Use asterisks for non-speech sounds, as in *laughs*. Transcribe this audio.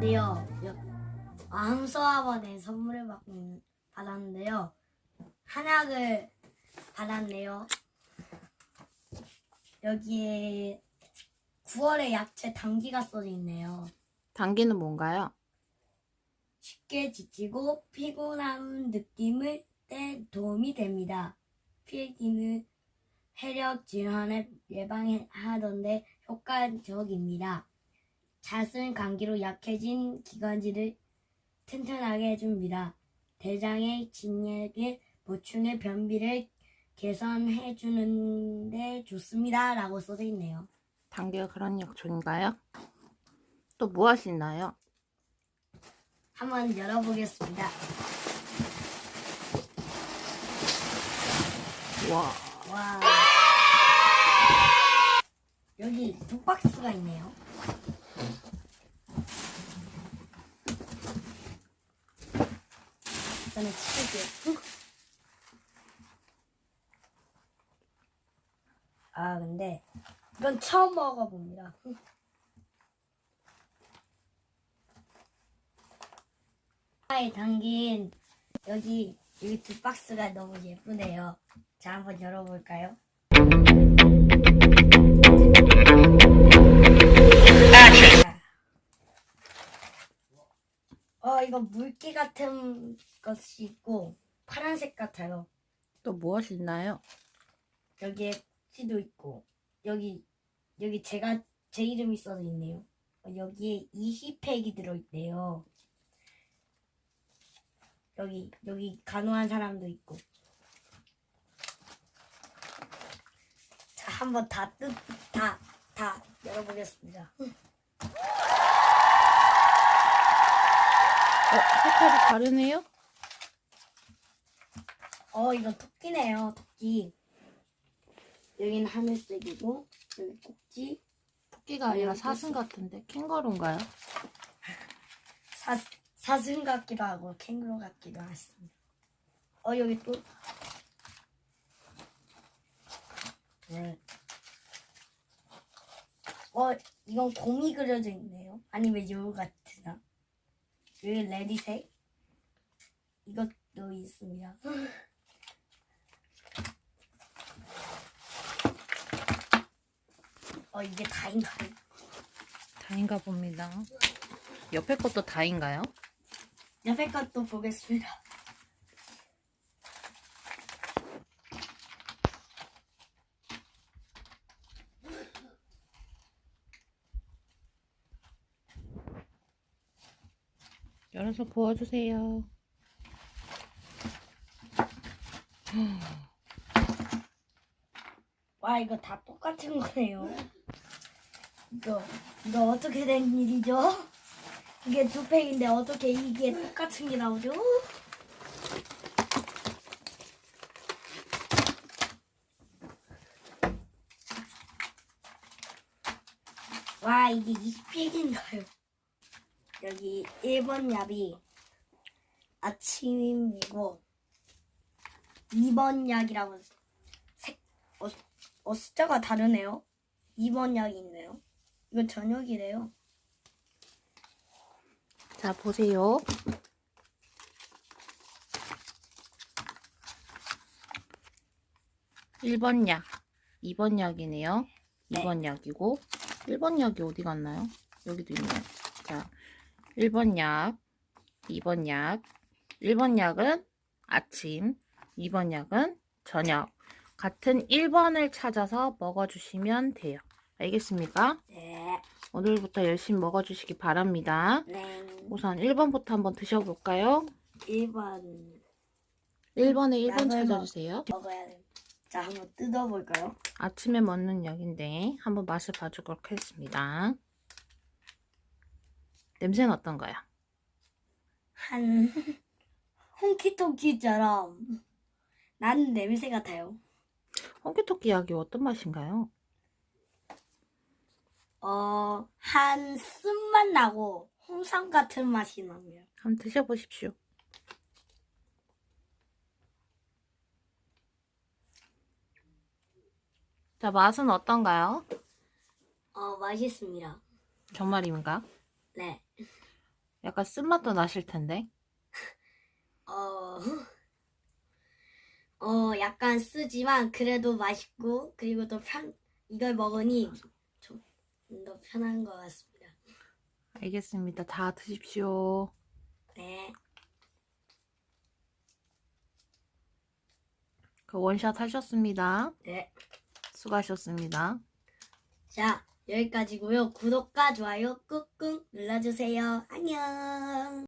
네요. 암소학원에 선물을 받, 받았는데요. 한약을 받았네요. 여기에 9월의 약재 당기가 써져 있네요. 당기는 뭔가요? 쉽게 지치고 피곤한 느낌을 때 도움이 됩니다. 필기는 해력 질환을 예방하던데 효과적입니다. 자순 감기로 약해진 기관지를 튼튼하게 해줍니다. 대장의 진액의 보충의 변비를 개선해 주는데 좋습니다. 라고 써져 있네요. 당기가 그런 약초인가요? 또 무엇이 있나요? 한번 열어보겠습니다. 와, 와. 여기 두 박스가 있네요. 저는 치울게요. 아, 근데 이건 처음 먹어봅니다. 아이 담긴 여기 여기 두 박스가 너무 예쁘네요. 자, 한번 열어볼까요? 어, 이거 물기 같은 것이 있고 파란색 같아요. 또 무엇이 있나요? 여기에 꼭지도 있고 여기 여기 제가 제 이름이 써져 있네요. 어, 여기에 20팩이 들어있대요. 여기 여기 간호한 사람도 있고. 자 한번 다뜻다다 열어보겠습니다. 색깔이 다르네요? 어 이거 토끼네요 토끼. 여기는 하늘색이고 여기 꼭지 토끼가 아니라 사슴 같은데 캥거루인가요? 사, 사슴 같기도 하고 캥거루 같기도 했습니다. 어 여기 또 네. 어 이건 곰이 그려져 있네요. 아니면 여우 같으나 여기 레디색 이것도 있습니다. 어 이게 다인가요? 다인가 봅니다. 옆에 것도 다인가요? 옆에 것도 보겠습니다. 열어서 부어주세요. 와 이거 다 똑같은 거네요. 이거 이거 어떻게 된 일이죠? 이게 두 팩인데 어떻게 이게 똑같은 게 나오죠? 와 이게 20팩인가요? 여기 1번 약이 아침이고 2번 약이라고 색 어, 어, 숫자가 다르네요. 2번 약이 있네요. 이거 저녁이래요. 자, 보세요. 일번 약, 2번 약이네요. 네. 2번 약이고, 1번 약이 어디 갔나요? 여기도 있네요. 자, 1번 약, 2번 약. 1번 약은 아침, 2번 약은 저녁. 같은 1번을 찾아서 먹어주시면 돼요. 알겠습니까? 네. 오늘부터 열심히 먹어주시기 바랍니다. 네. 우선 1번부터 한번 드셔볼까요? 1번 1번에 1번 약을 찾아주세요. 먹어야 돼. 자, 한번 뜯어볼까요? 아침에 먹는 약인데 한번 맛을 봐주도록 하겠습니다. 냄새는 어떤가요? 한 *laughs* 홍키토키처럼 나는 냄새 같아요. 홍기토끼 약이 어떤 맛인가요? 어, 한 쓴맛 나고 홍삼 같은 맛이 납니다. 한번 드셔보십시오. 자, 맛은 어떤가요? 어, 맛있습니다. 정말입니까? 네. 약간 쓴맛도 나실 텐데. 어, 어, 약간 쓰지만 그래도 맛있고 그리고 또 편, 이걸 먹으니 좀 더 편한 것 같습니다. 알겠습니다. 다 드십시오. 네, 그 원샷 하셨습니다. 네. 수고하셨습니다. 자, 여기까지고요. 구독과 좋아요 꾹꾹 눌러주세요. 안녕.